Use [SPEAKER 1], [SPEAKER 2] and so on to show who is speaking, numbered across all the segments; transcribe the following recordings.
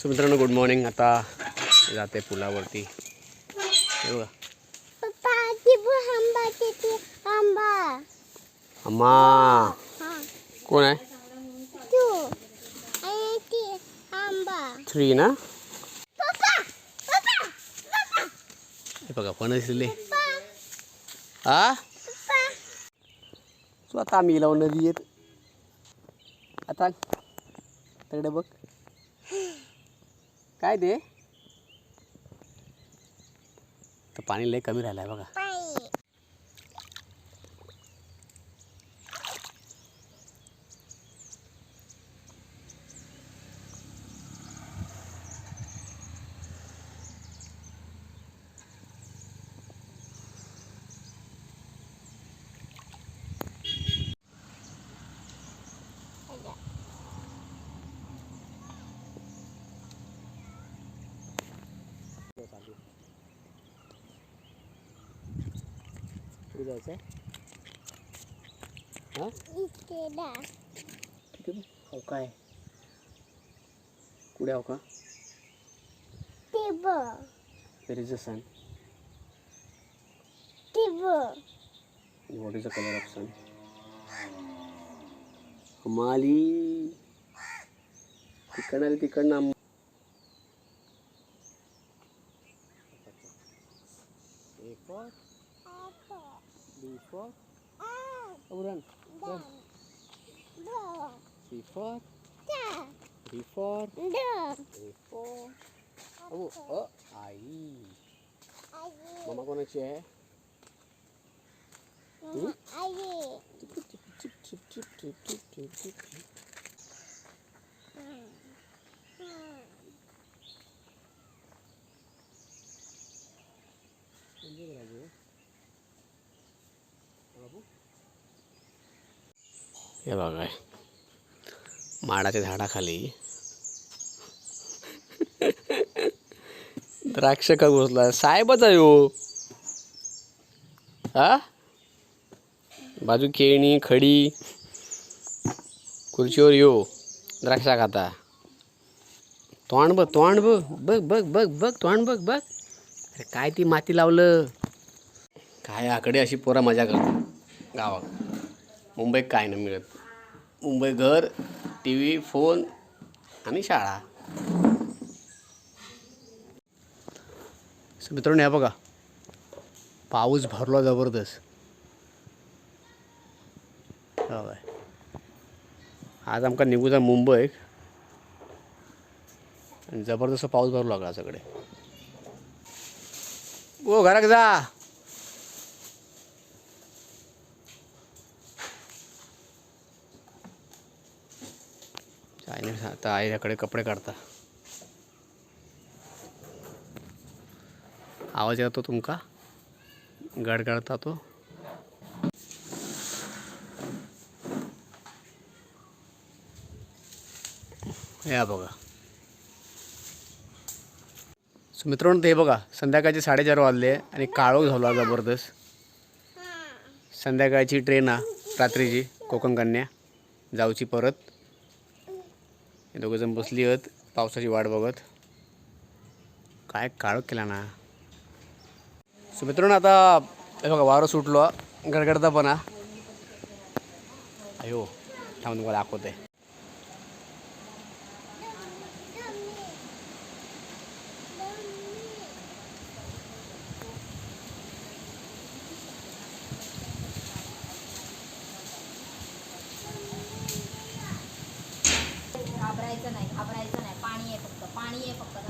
[SPEAKER 1] So मित्रांनो good morning आता जाते पुलावरती. बघा. अम्मा कोण आहे? थ्री ना? हे बघा पण
[SPEAKER 2] दिसले?
[SPEAKER 1] हा सो आता आम्ही लावून नदी येत आता तिकडे बघ. काय ते? तर पाणी लय कमी राहिलं आहे बघा
[SPEAKER 2] पाणी
[SPEAKER 1] कुठे जायचं हां? हो काय? कुठे हो का?
[SPEAKER 2] तिबू
[SPEAKER 1] There is a sun.
[SPEAKER 2] तिबू
[SPEAKER 1] What is the color of sun? हमाली. तिकडनं आली तिकडनं four, three
[SPEAKER 2] 어머,
[SPEAKER 1] 어,
[SPEAKER 2] 아이.
[SPEAKER 1] 엄마 거는 쟤. 응? 아이. 찝찝찝찝찝찝찝찝찝. 언제 그러고? 야, 나가. माडाच्या झाडाखाली. द्राक्ष का घुसला साहेबच आहे हो. हा? बाजू केळणी खडी खुर्चीवर यो द्राक्षा खाता. तोंड बघ तोंड बघ बघ बघ बघ बघ तोंड बघ बघ. अरे काय ती माती लावलं? काय आकडे अशी पोरा मजा करतात. गावात. मुंबईत काय नाही मिळत. मुंबई घर टी व्ही फोन आणि शाळा. मित्रांनो या बघा. पाऊस भरला जबरदस्त. आज आमकां निघूचा मुंबईक आणि जबरदस्त पाऊस भरलो लागला सगळे. ओ घराक जा. चायनीज आता आईकडे कपडे काढता. आवाज येतो तुमका? गडगडता तो. या बघा. सो मित्रांनो ते बघा संध्याकाळचे साडेचार वाजले आणि काळोख झाला जबरदस्त. संध्याकाळची ट्रेन हा रात्रीची कोकण कन्या जाऊची परत. हे दोघंजण बसली आहेत. पावसाची वाट बघत. काय काळोख केला ना. सो मित्रांनो आता हे बघा वारं सुटलो. गडगडता पण अयो थांब तुम्हाला दाखवते
[SPEAKER 3] घाबरायचं नाही घाबरायचं नाही पाणी आहे फक्त पाणी आहे फक्त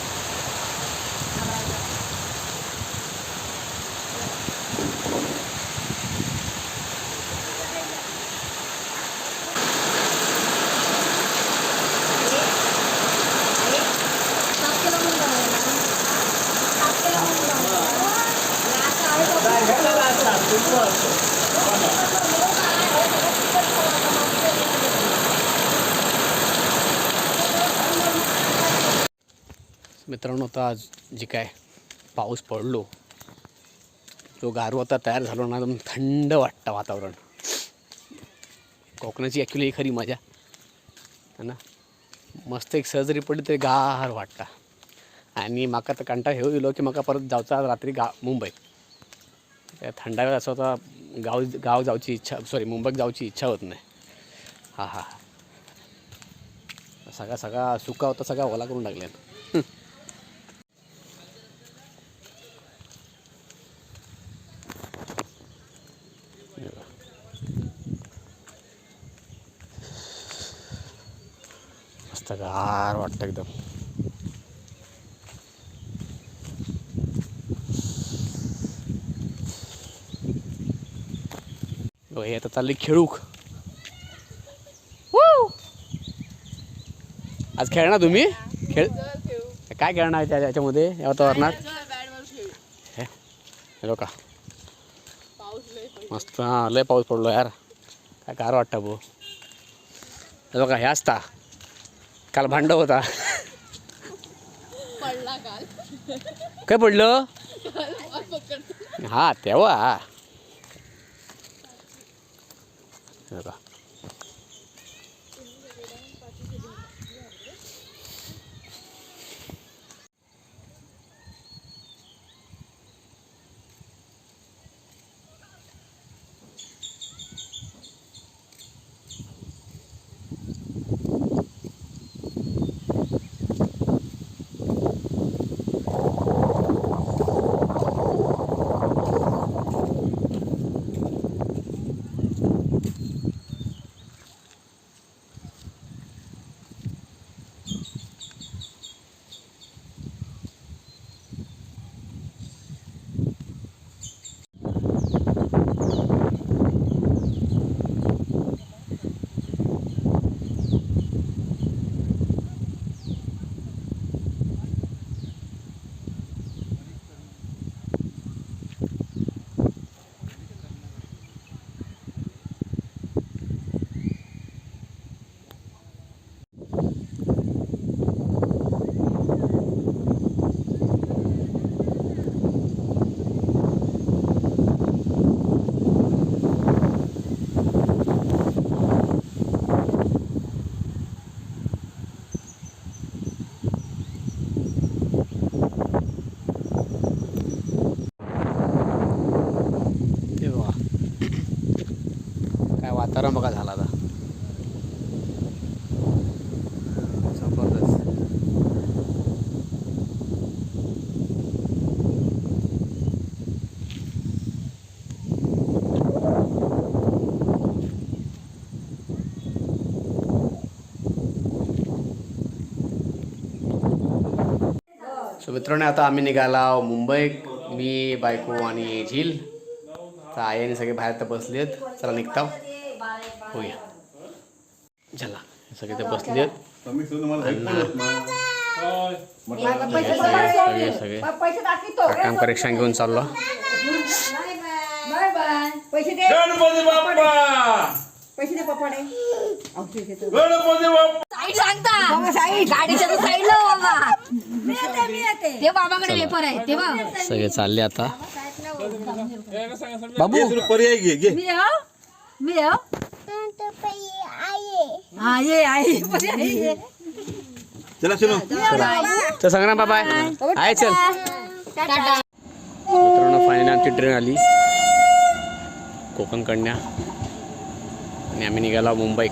[SPEAKER 1] मित्रांनो आता आज जे काय पाऊस पडलो जो गारू आता तयार झालो ना एकदम थंड वाटतं वातावरण. कोकणाची ॲक्च्युली ही खरी मजा. है ना? मस्त एक सहजरी पडली तरी गार वाटता. आणि म्हाका तर कंटाळ हे येलो की म्हाका परत जावचा रात्री गा मुंबईत त्या थंडाव्यात असं होता गाव गाव जावची इच्छा सॉरी मुंबईत जावची इच्छा होत नाही. हा हा सगळा सगळा सुका होता सगळा ओला करून टाकल्यात मस्त गार वाटतं एकदम. हे आता चालले खेळूक. आज खेळणार तुम्ही? खेळ? काय खेळणार त्या याच्यामध्ये या वातावरणात? हे का मस्त हां लय पाऊस पडलो यार. काय गार वाटतं भाऊ हे बघा हे असता. काल भांड होता. काय पडलं? हा तेव्हा हे बघा ते बघा काय वातावरण बघा झाला आता. सो मित्रांनो आता आम्ही निघाला मुंबई. मी बायको आणि झील. तर आई आणि सगळे बाहेर तर बसलेत. चला निघताव होऊया. चला सगळे तर बसलेत. सगळे सगळे काम करेक्शन घेऊन चाललो.
[SPEAKER 3] Bye bye. पैसे दे.
[SPEAKER 4] गणपती बाप्पा!
[SPEAKER 3] पैसे दे पप्पाने.
[SPEAKER 4] गणपती बाप्पा!
[SPEAKER 3] साईड सांगता. साईड गाडीच्या तर साईडला बाबा. ते बाबाकडे पेपर आहे ते बघ.
[SPEAKER 1] सगळे चालले आता. बाबू
[SPEAKER 4] पर्याय घे घे.
[SPEAKER 3] मी
[SPEAKER 2] तो आहे
[SPEAKER 3] हा ये आहे.
[SPEAKER 4] चला सुनो.
[SPEAKER 1] तर सांग ना बाबाय आहे चल. मित्रांनो फायनली आमची ट्रेन आली. कोकण कन्या आणि आम्ही निघाला मुंबईक.